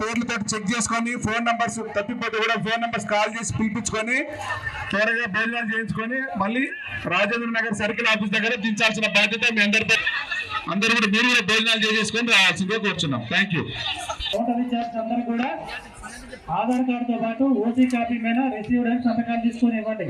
పేర్లతో చెక్ చేసుకొని phone numbers తప్పిపోతే కూడా ఫోన్ నంబర్స్ కాల్ చేసి పిలిపించుకొని త్వరగా భోజనాలు చేయించుకొని మళ్ళీ రాజేంద్ర నగర్ సర్కిల్ ఆఫీస్ దగ్గర దించాల్సిన బాధ్యత మీ అందరిపై అందరూ కూడా మీరు కూడా భోజనాలు చేసేసుకొని రావాల్సిందే కూర్చున్నాం. థ్యాంక్ యూ అందరూ కూడా ఆధార్ కార్డుతో పాటు ఓసీ కాపీ మీద రిసీవ్డ్ సంతకాలు తీసుకొని ఇవ్వండి.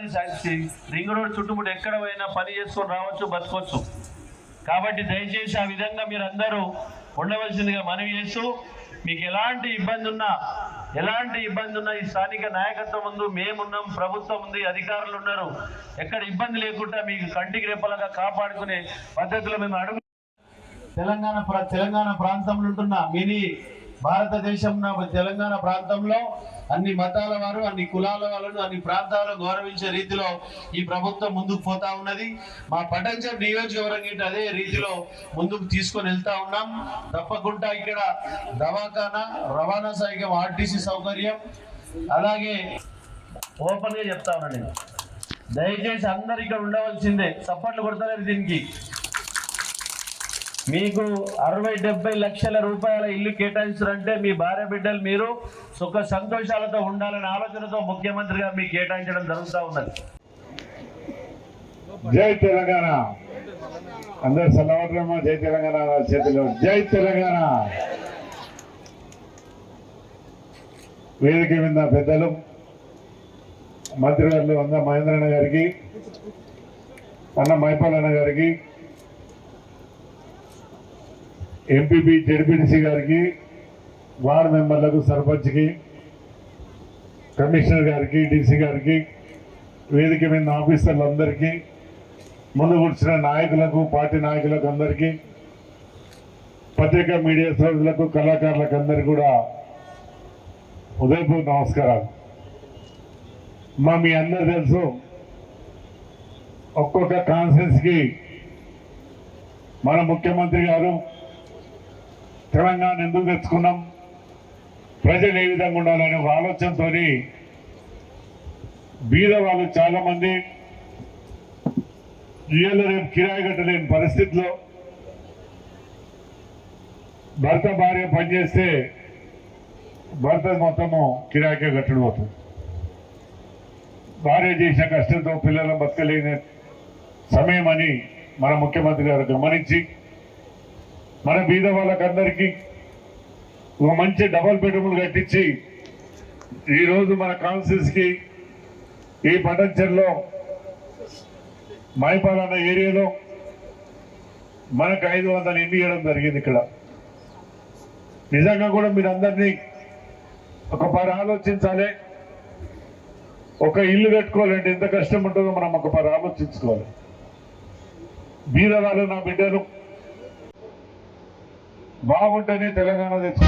హైదరాబాద్ కాదు రింగ్ రోడ్ చుట్టుముట్టు ఎక్కడ పోయినా పని చేసుకొని రావచ్చు బతకొచ్చు. కాబట్టి దయచేసి ఆ విధంగా మీరు అందరూ ఉండవలసిందిగా మనవి చేస్తూ మీకు ఎలాంటి ఇబ్బంది ఉన్నా ఎలాంటి ఇబ్బంది ఉన్నా ఈ స్థానిక నాయకత్వం ముందు మేమున్నాం ప్రభుత్వం ఉంది అధికారులు ఉన్నారు. ఎక్కడ ఇబ్బంది లేకుండా మీకు కంటికి రెప్పలుగా కాపాడుకునే పద్ధతిలో మేము అడుగు తెలంగాణ తెలంగాణ ప్రాంతంలో ఉంటున్న మినీ భారతదేశం తెలంగాణ ప్రాంతంలో అన్ని మతాల వారు అన్ని కులాల వాళ్ళను అన్ని ప్రాంతాలను గౌరవించే రీతిలో ఈ ప్రభుత్వం ముందుకు పోతా ఉన్నది. మా పటంచర్ నియోజకవర్గం అదే రీతిలో ముందుకు తీసుకొని వెళ్తా ఉన్నాం. తప్పకుండా ఇక్కడ దవాఖానా రవాణా సౌకర్యం ఆర్టీసీ సౌకర్యం. అలాగే ఓపెన్గా చెప్తా ఉన్నా నేను. దయచేసి అందరు ఇక్కడ ఉండవలసిందే. సపోర్ట్లు కొడతారు దీనికి. మీకు అరవై డెబ్బై లక్షల రూపాయల ఇల్లు కేటాయించారంటే మీ భార్య బిడ్డలు మీరు సుఖ సంతోషాలతో ఉండాలనే ఆలోచనతో ముఖ్యమంత్రి గారు మీకు కేటాయించడం జరుగుతూ ఉన్నది. జై తెలంగాణ. అందరు సలవాట్లమ్మా జై తెలంగాణ చేతిలో జై తెలంగాణ. వేదిక మీద పెద్దలు మంత్రివర్లు అన్న మహేంద్రన్న గారికి అన్న మైపాలన్న గారికి ఎంపీపీ జడ్పీటీసీ గారికి వార్డ్ మెంబర్లకు సర్పంచ్కి కమిషనర్ గారికి డీసీ గారికి వేదిక మీద ఆఫీసర్లందరికీ ముందు కూర్చున్న నాయకులకు పార్టీ నాయకులకు అందరికీ పత్రికా మీడియా సోదరులకు కళాకారులకు అందరికీ కూడా ఉదయపూర్ నమస్కారాలు. మా మీ అందరు తెలుసు ఒక్కొక్క కాన్ఫరెన్స్కి మన ముఖ్యమంత్రి గారు తెలంగాణ ఎందుకు తెచ్చుకున్నాం? ప్రజలు ఏ విధంగా ఉండాలనే ఒక ఆలోచనతో బీద వాళ్ళు చాలా మంది రేపు కిరాయి కట్టలేని పరిస్థితిలో భర్త భార్య పనిచేస్తే భర్త మొత్తము కిరాయికే కట్టడం అవుతుంది భార్య చేసిన కష్టంతో పిల్లలను బతకలేని సమయం అని మన ముఖ్యమంత్రి గారు గమనించి మన బీద వాళ్ళకందరికీ ఒక మంచి డబల్ బెడ్రూమ్లు కట్టించి ఈరోజు మన కాన్స్టిట్యూన్సీకి ఈ పటంచర్లో మైపాలన్న ఏరియాలో మనకు ఐదు వందలు ఇండి ఇవ్వడం జరిగింది ఇక్కడ. నిజంగా కూడా మీరందరినీ ఒక పది ఆలోచించాలి. ఒక ఇల్లు కట్టుకోవాలంటే ఎంత కష్టం ఉంటుందో మనం ఒక పది ఆలోచించుకోవాలి. బీదవాళ్ళు నా బిడ్డలు బాగుంటేనే తెలంగాణ తెచ్చు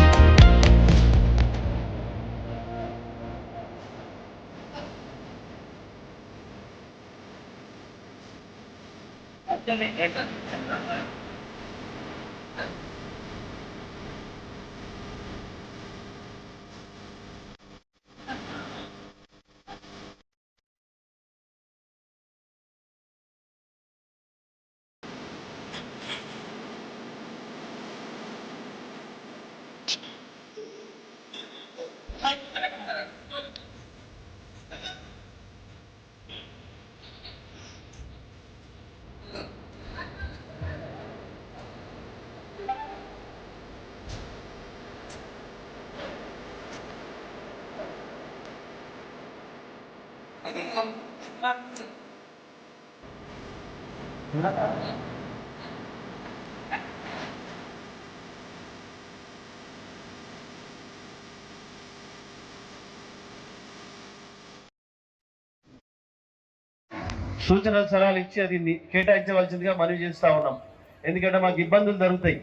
సూచన సలహాలు ఇచ్చి అది కేటాయించవలసిందిగా మనవి చేస్తా ఉన్నాం. ఎందుకంటే మాకు ఇబ్బందులు జరుగుతాయి.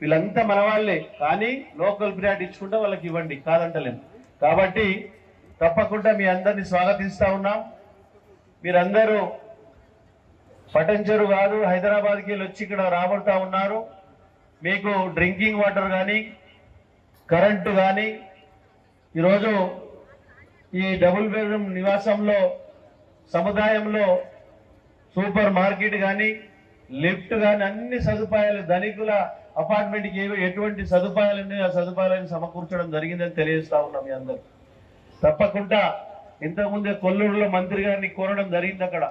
వీళ్ళంతా మన వాళ్ళే. కానీ లోకల్ ప్రియారిటీ ఇచ్చుకుంటే వాళ్ళకి ఇవ్వండి. కాదంటలేము కాబట్టి తప్పకుండా మీ అందరినీ స్వాగతిస్తా ఉన్నాం. మీరందరూ పటంచెరు కాదు హైదరాబాద్కి వెళ్ళి వచ్చి ఇక్కడ రాబడతా ఉన్నారు. మీకు డ్రింకింగ్ వాటర్ కానీ కరెంటు కానీ ఈరోజు ఈ డబుల్ బెడ్రూమ్ నివాసంలో సముదాయంలో సూపర్ మార్కెట్ కానీ లిఫ్ట్ కానీ అన్ని సదుపాయాలు ధనికుల అపార్ట్మెంట్కి ఏవి ఎటువంటి సదుపాయాలు ఉన్నాయో ఆ సదుపాయాలను సమకూర్చడం జరిగిందని తెలియజేస్తా ఉన్నాం మీ అందరూ తప్పకుండా ఇంతకుముందే కొల్లూరులో మంత్రి గారిని కోరడం జరిగింది అక్కడ.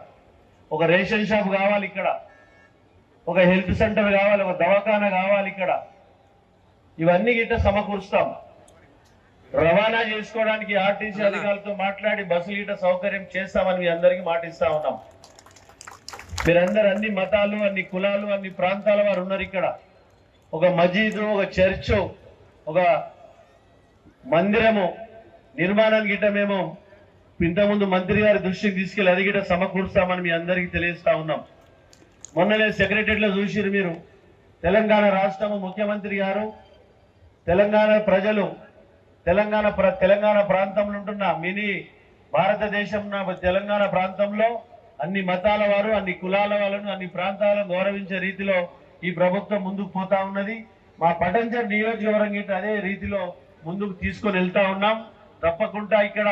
ఒక రేషన్ షాప్ కావాలి ఇక్కడ. ఒక హెల్త్ సెంటర్ కావాలి ఒక దవాఖానా కావాలి ఇక్కడ. ఇవన్నీ గిట్ట సమకూరుస్తాం. రవాణా చేసుకోవడానికి ఆర్టీసీ అధికారులతో మాట్లాడి బస్సులు గిట్ట సౌకర్యం చేస్తామని మీ అందరికీ మాటిస్తా ఉన్నాం. మీరందరూ అన్ని మతాలు అన్ని కులాలు అన్ని ప్రాంతాల వారు ఉన్నారు ఇక్కడ. ఒక మజీదు ఒక చర్చు ఒక మందిరము నిర్మాణానికి గిట్ట మేము ఇంతకుముందు మంత్రి గారి దృష్టికి తీసుకెళ్ళి అది గిట్ట సమకూరుస్తామని మీ అందరికీ తెలియజేస్తా ఉన్నాం. మొన్ననే సెక్రటరీలో చూసిరు మీరు. తెలంగాణ రాష్ట్రము ముఖ్యమంత్రి గారు తెలంగాణ ప్రజలు తెలంగాణ ప్ర తెలంగాణ ప్రాంతంలో ఉంటున్న మినీ భారతదేశం తెలంగాణ ప్రాంతంలో అన్ని మతాల వారు అన్ని కులాల వాళ్ళను అన్ని ప్రాంతాలను గౌరవించే రీతిలో ఈ ప్రభుత్వం ముందుకు పోతా ఉన్నది. మా పటంచర్ నియోజకవర్గం గిట్ట అదే రీతిలో ముందుకు తీసుకొని వెళ్తా ఉన్నాం. తప్పకుండా ఇక్కడ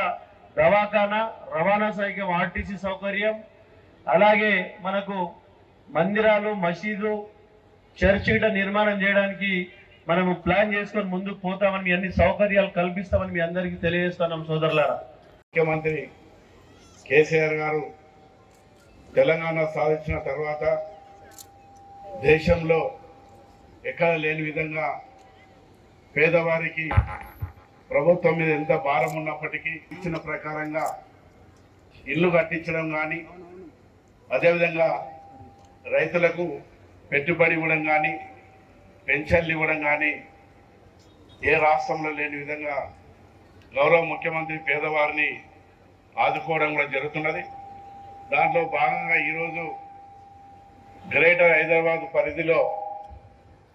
దవాఖానా రవాణా సౌకర్యం ఆర్టీసీ సౌకర్యం అలాగే మనకు మందిరాలు మసీదు చర్చ్ గిట్ట నిర్మాణం చేయడానికి మనము ప్లాన్ చేసుకొని ముందుకు పోతామని అన్ని సౌకర్యాలు కల్పిస్తామని మీ అందరికీ తెలియజేస్తున్నాం సోదరులారా. ముఖ్యమంత్రి కేసీఆర్ గారు తెలంగాణ సాధించిన తర్వాత దేశంలో ఎక్కడ లేని విధంగా పేదవారికి ప్రభుత్వం మీద ఎంత భారం ఉన్నప్పటికీ ఇచ్చిన ప్రకారంగా ఇల్లు కట్టించడం కానీ అదేవిధంగా రైతులకు పెట్టుబడి ఇవ్వడం కానీ పెన్షన్లు ఇవ్వడం కానీ ఏ రాష్ట్రంలో లేని విధంగా గౌరవ ముఖ్యమంత్రి పేదవారిని ఆదుకోవడం కూడా జరుగుతున్నది. దాంట్లో భాగంగా ఈరోజు గ్రేటర్ హైదరాబాద్ పరిధిలో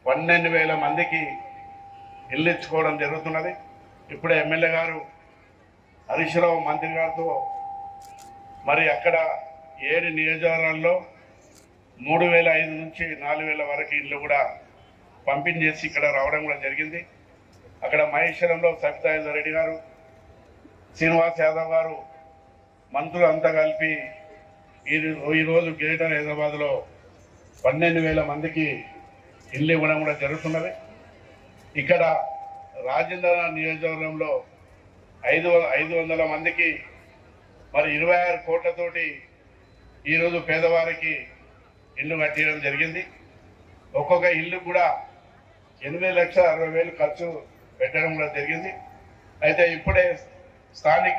పన్నెండు వేల మందికి ఇల్లు ఇచ్చుకోవడం జరుగుతున్నది. ఇప్పుడే ఎమ్మెల్యే గారు హరీష్ రావు మంత్రి గారితో మరి అక్కడ ఏడు నియోజకవర్గాల్లో మూడు వేల ఐదు నుంచి నాలుగు వేల వరకు ఇల్లు కూడా పంపిణీ చేసి ఇక్కడ రావడం కూడా జరిగింది. అక్కడ మహేశ్వరంలో సబితాయుధ రెడ్డి గారు శ్రీనివాస్ యాదవ్ గారు మంత్రులు అంతా కలిపి ఈ ఈరోజు గ్రేటర్ హైదరాబాద్లో పన్నెండు వేల మందికి ఇల్లు ఇవ్వడం కూడా జరుగుతున్నది. ఇక్కడ రాజేంద్ర నియోజకవర్గంలో ఐదు వ- ఐదు వందల మందికి మరి ఇరవై ఆరు కోట్లతోటి ఈరోజు పేదవారికి ఇల్లు కట్టేయడం జరిగింది. ఒక్కొక్క ఇల్లు కూడా ఎనిమిది లక్షల అరవై వేలు ఖర్చు పెట్టడం కూడా జరిగింది. అయితే ఇప్పుడే స్థానిక